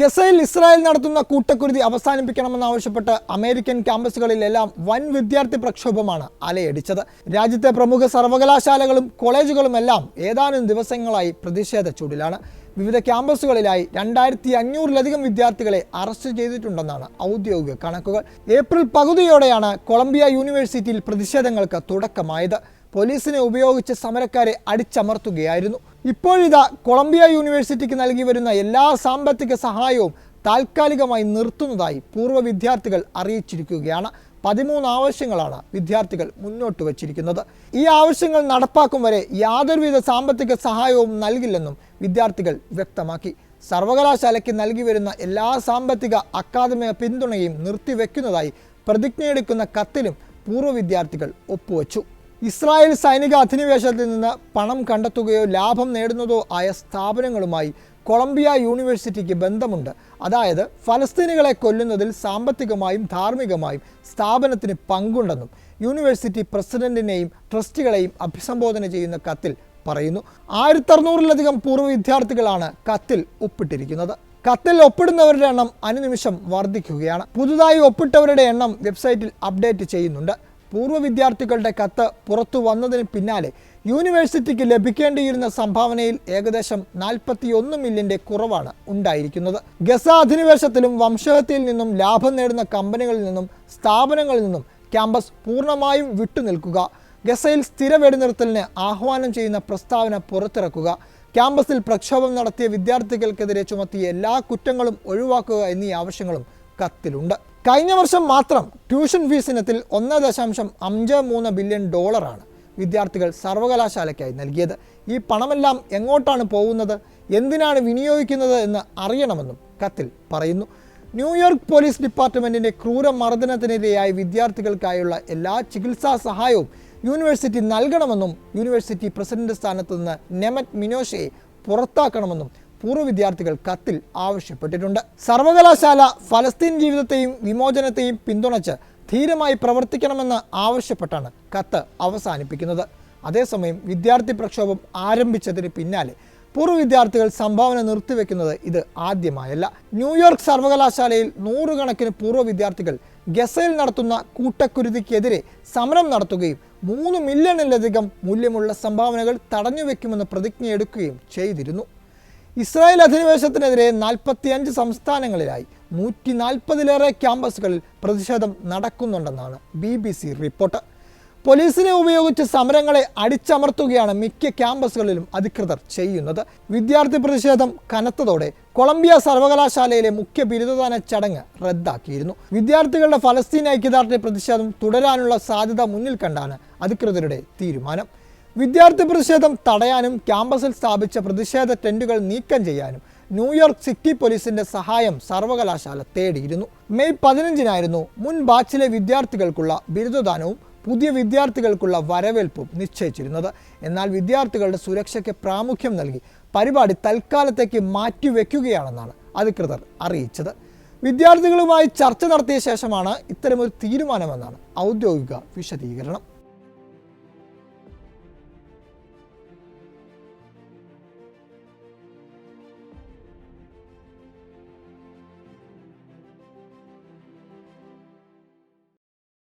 ഗസയിൽ ഇസ്രായേൽ നടത്തുന്ന കൂട്ടക്കുരുതി അവസാനിപ്പിക്കണമെന്നാവശ്യപ്പെട്ട് അമേരിക്കൻ ക്യാമ്പസുകളിലെല്ലാം വൻ വിദ്യാർത്ഥി പ്രക്ഷോഭമാണ് അലയടിച്ചത്. രാജ്യത്തെ പ്രമുഖ സർവകലാശാലകളും കോളേജുകളുമെല്ലാം ഏതാനും ദിവസങ്ങളായി പ്രതിഷേധ ചൂടിലാണ്. വിവിധ ക്യാമ്പസുകളിലായി രണ്ടായിരത്തി അഞ്ഞൂറിലധികം വിദ്യാർത്ഥികളെ അറസ്റ്റ് ചെയ്തിട്ടുണ്ടെന്നാണ് ഔദ്യോഗിക കണക്കുകൾ. ഏപ്രിൽ പകുതിയോടെയാണ് കൊളംബിയ യൂണിവേഴ്സിറ്റിയിൽ പ്രതിഷേധങ്ങൾക്ക് തുടക്കമായത്. പോലീസിനെ ഉപയോഗിച്ച് സമരക്കാരെ അടിച്ചമർത്തുകയായിരുന്നു. ഇപ്പോഴിതാ കൊളംബിയ യൂണിവേഴ്സിറ്റിക്ക് നൽകി വരുന്ന എല്ലാ സാമ്പത്തിക സഹായവും താൽക്കാലികമായി നിർത്തുന്നതായി പൂർവ വിദ്യാർത്ഥികൾ അറിയിച്ചിരിക്കുകയാണ്. പതിമൂന്ന് ആവശ്യങ്ങളാണ് വിദ്യാർത്ഥികൾ മുന്നോട്ട് വച്ചിരിക്കുന്നത്. ഈ ആവശ്യങ്ങൾ നടപ്പാക്കും വരെ യാതൊരുവിധ സാമ്പത്തിക സഹായവും നൽകില്ലെന്നും വിദ്യാർത്ഥികൾ വ്യക്തമാക്കി. സർവകലാശാലയ്ക്ക് നൽകി വരുന്ന എല്ലാ സാമ്പത്തിക അക്കാദമിക പിന്തുണയും നിർത്തിവെക്കുന്നതായി പ്രതിജ്ഞയെടുക്കുന്ന കത്തിലും പൂർവ വിദ്യാർത്ഥികൾ ഒപ്പുവച്ചു. ഇസ്രായേൽ സൈനിക അധിനിവേശത്തിൽ നിന്ന് പണം കണ്ടെത്തുകയോ ലാഭം നേടുന്നതോ ആയ സ്ഥാപനങ്ങളുമായി കൊളംബിയ യൂണിവേഴ്സിറ്റിക്ക് ബന്ധമുണ്ട്. അതായത് ഫലസ്തീനികളെ കൊല്ലുന്നതിൽ സാമ്പത്തികമായും ധാർമ്മികമായും സ്ഥാപനത്തിന് പങ്കുണ്ടെന്നും യൂണിവേഴ്സിറ്റി പ്രസിഡന്റിനെയും ട്രസ്റ്റികളെയും അഭിസംബോധന ചെയ്യുന്ന കത്തിൽ പറയുന്നു. ആയിരത്തി അറുന്നൂറിലധികം പൂർവ വിദ്യാർത്ഥികളാണ് കത്തിൽ ഒപ്പിട്ടിരിക്കുന്നത്. കത്തിൽ ഒപ്പിടുന്നവരുടെ എണ്ണം അനുനിമിഷം വർദ്ധിക്കുകയാണ്. പുതുതായി ഒപ്പിട്ടവരുടെ എണ്ണം വെബ്സൈറ്റിൽ അപ്ഡേറ്റ് ചെയ്യുന്നുണ്ട്. പൂർവ വിദ്യാർത്ഥികളുടെ കത്ത് പുറത്തു വന്നതിന് പിന്നാലെ യൂണിവേഴ്സിറ്റിക്ക് ലഭിക്കേണ്ടിയിരുന്ന സംഭാവനയിൽ ഏകദേശം നാൽപ്പത്തി ഒന്ന് മില്യന്റെ കുറവാണ് ഉണ്ടായിരിക്കുന്നത്. ഗസ അധിനിവേശത്തിലും വംശഹത്യയിൽ നിന്നും ലാഭം നേടുന്ന കമ്പനികളിൽ നിന്നും സ്ഥാപനങ്ങളിൽ നിന്നും ക്യാമ്പസ് പൂർണമായും വിട്ടുനിൽക്കുക. ഗസയിൽ സ്ഥിര വെടിനിർത്തലിന് ആഹ്വാനം ചെയ്യുന്ന പ്രസ്താവന പുറത്തിറക്കുക. ക്യാമ്പസിൽ പ്രക്ഷോഭം നടത്തിയ വിദ്യാർത്ഥികൾക്കെതിരെ ചുമത്തിയ എല്ലാ കുറ്റങ്ങളും ഒഴിവാക്കുക എന്നീ ആവശ്യങ്ങളും കത്തിലുണ്ട്. കഴിഞ്ഞ വർഷം മാത്രം ട്യൂഷൻ ഫീസ് ഇനത്തിൽ ഒന്ന് ദശാംശം അഞ്ച് മൂന്ന് ബില്യൺ ഡോളറാണ് വിദ്യാർത്ഥികൾ സർവകലാശാലയ്ക്കായി നൽകിയത്. ഈ പണമെല്ലാം എങ്ങോട്ടാണ് പോകുന്നത്? എന്തിനാണ് വിനിയോഗിക്കുന്നത് എന്ന് അറിയണമെന്നും കത്തിൽ പറയുന്നു. ന്യൂയോർക്ക് പോലീസ് ഡിപ്പാർട്ട്മെന്റിന്റെ ക്രൂര മർദ്ദനത്തിനിരയായി വിദ്യാർത്ഥികൾക്കായുള്ള എല്ലാ ചികിത്സാ സഹായവും യൂണിവേഴ്സിറ്റി നൽകണമെന്നും യൂണിവേഴ്സിറ്റി പ്രസിഡന്റ് സ്ഥാനത്ത് നിന്ന് നെമറ്റ് മിനോഷയെ പുറത്താക്കണമെന്നും പൂർവ വിദ്യാർത്ഥികൾ കത്തിൽ ആവശ്യപ്പെട്ടിട്ടുണ്ട്. സർവകലാശാല ഫലസ്തീൻ ജീവിതത്തെയും വിമോചനത്തെയും പിന്തുണച്ച് ധീരമായി പ്രവർത്തിക്കണമെന്ന് ആവശ്യപ്പെട്ടാണ് കത്ത് അവസാനിപ്പിക്കുന്നത്. അതേസമയം വിദ്യാർത്ഥി പ്രക്ഷോഭം ആരംഭിച്ചതിന് പിന്നാലെ പൂർവ വിദ്യാർത്ഥികൾ സംഭാവന നിർത്തിവെക്കുന്നത് ഇത് ആദ്യമായല്ല. ന്യൂയോർക്ക് സർവകലാശാലയിൽ നൂറുകണക്കിന് പൂർവ വിദ്യാർത്ഥികൾ ഗസയിൽ നടത്തുന്ന കൂട്ടക്കുരുതിക്കെതിരെ സമരം നടത്തുകയും മൂന്ന് മില്യണിലധികം മൂല്യമുള്ള സംഭാവനകൾ തടഞ്ഞുവെക്കുമെന്ന് പ്രതിജ്ഞയെടുക്കുകയും ചെയ്തിരുന്നു. ഇസ്രായേൽ അധിനിവേശത്തിനെതിരെ നാൽപ്പത്തിയഞ്ച് സംസ്ഥാനങ്ങളിലായി നൂറ്റി നാൽപ്പതിലേറെ ക്യാമ്പസുകളിൽ പ്രതിഷേധം നടക്കുന്നുണ്ടെന്നാണ് ബി ബി സി റിപ്പോർട്ട്. പോലീസിനെ ഉപയോഗിച്ച് സമരങ്ങളെ അടിച്ചമർത്തുകയാണ് മിക്ക ക്യാമ്പസുകളിലും അധികൃതർ ചെയ്യുന്നത്. വിദ്യാർത്ഥി പ്രതിഷേധം കനത്തതോടെ കൊളംബിയ സർവകലാശാലയിലെ മുഖ്യ ബിരുദദാന ചടങ്ങ് റദ്ദാക്കിയിരുന്നു. വിദ്യാർത്ഥികളുടെ ഫലസ്തീൻ ഐക്യദാർഢ്യ പ്രതിഷേധം തുടരാനുള്ള സാധ്യത മുന്നിൽ കണ്ടാണ് അധികൃതരുടെ തീരുമാനം. വിദ്യാർത്ഥി പ്രതിഷേധം തടയാനും ക്യാമ്പസിൽ സ്ഥാപിച്ച പ്രതിഷേധ ടെന്റുകൾ നീക്കം ചെയ്യാനും ന്യൂയോർക്ക് സിറ്റി പോലീസിന്റെ സഹായം സർവകലാശാല തേടിയിരുന്നു. മെയ് പതിനഞ്ചിനായിരുന്നു മുൻ ബാച്ചിലെ വിദ്യാർത്ഥികൾക്കുള്ള ബിരുദദാനവും പുതിയ വിദ്യാർത്ഥികൾക്കുള്ള വരവേൽപ്പും നിശ്ചയിച്ചിരുന്നത്. എന്നാൽ വിദ്യാർത്ഥികളുടെ സുരക്ഷയ്ക്ക് പ്രാമുഖ്യം നൽകി പരിപാടി തൽക്കാലത്തേക്ക് മാറ്റിവെക്കുകയാണെന്നാണ് അധികൃതർ അറിയിച്ചത്. വിദ്യാർത്ഥികളുമായി ചർച്ച നടത്തിയ ശേഷമാണ് ഇത്തരമൊരു തീരുമാനമെന്നാണ് ഔദ്യോഗിക വിശദീകരണം.